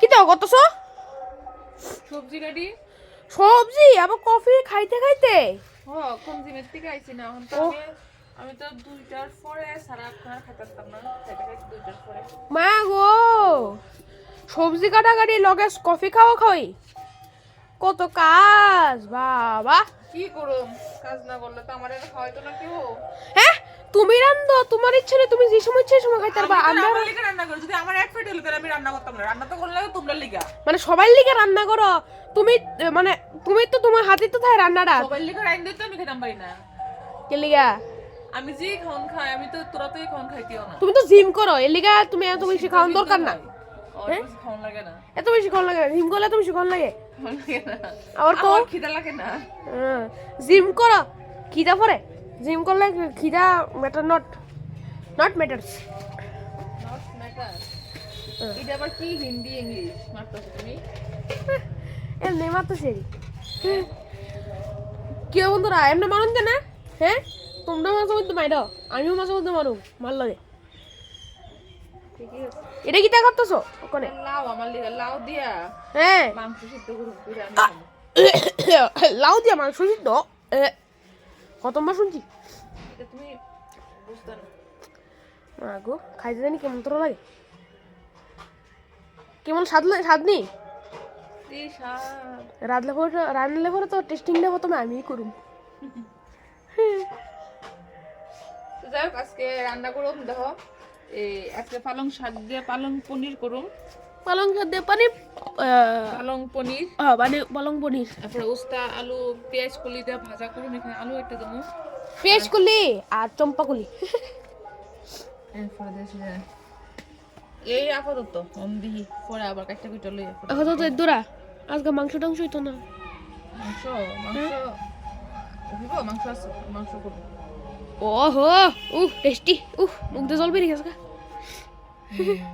কি দাও সবজি গাড়ি সবজি আবার কফি খাইতে খাইতে? হ কোন জিমের থেকে আইছি না। এখন তো আমি তো দুইটার পরে না। খাইতে খাইতে দুইটার পরে। মা গো! সবজি কাটাকাটি লগে কফি খাওয়া খাওয়াই কত কাজ বাবা! কি করুম? কাজ না করলে তো আমার খাওয়াইতো না কেউ। হ্যাঁ? তুমি রান্ধো তোমার ইচ্ছে তুমি যে সময় ইচ্ছে সময় খাইতে পারবা। আমি তো আমরা আমার লিগা রান্না করি। যদি আমার এক হলে তাহলে আমি রান্না করতাম না। রান্না তো করলে তোমরা লিগা। মানে লিগে রান্না করো। তুমি মানে তুমি তো তোমার হাতে তো থাকে রান্নাটা। সবাই লিগা রাইন দিতে আমি খেতাম পারি না। কে লিগা? আমি যে খাওন খাই আমি তো তোরা তো এই খাওন খাইতেও না। তুমি তো জিম করো। এর লিগা তুমি বেশি খাওয়ার দরকার না। বেশি লাগে না। এত বেশি খাওয়ান লাগে জিম করলে এত বেশি খাওয়ান লাগে। না। আবার কো? আমার খিদা লাগে না। জিম করো। খিদা পরে? জিম করলে খিদা matter not not matters not matter এটা আবার কি? হিন্দি ইংলিশ মারতেছো তুমি? এর নেমা তো কেউ বন্ধুরা? এমনি না হ্যাঁ? তোমরা মাঝে মধ্যে মাইরো। আমিও মাঝে মধ্যে মারু মার লাগে। ঠিকই আছে এটা কি দেখাতেছো ওখানে? লাউ আমার লিগা লাউ দিয়া হ্যাঁ। মাংস সিদ্ধ করুন করে লাউ দিয়া মাংস সিদ্ধ? কতবার শুনছি? তুমি বুঝতে না। মা গো খাইতে জানি কেমন তোর লাগে? কেমন স্বাদ স্বাদ নেই? রাঁধলে পরে তো- রান্নালে পরে তো টেস্টিংটা প্রথমে আমিই করুম। তো যাই হোক আজকে রান্না করুম দেখো। এই আজকে পালং শাক দিয়ে পালং পনির করুম। পালং শাক দিয়ে পানি পালং পনির। মানে পালং পনির। তারপরে উস্তা আলু পেঁয়াজ কলি দিয়ে ভাজা করুম এখানে আলু একটা দেবো। পেঁয়াজ কলি আর চম্পা কলি। এরপরে দেশে এই আপাতত অন দিহি পরে আবার কাটটা কুইটা লই এখন তো দূরা আজকে মাংস টাংস হইতো না। মাংস মাংস হইব মাংস আছে মাংস করব ওহো উহ টেস্টি উহ মুখ দিয়ে জল বেরিয়ে গেছে গা।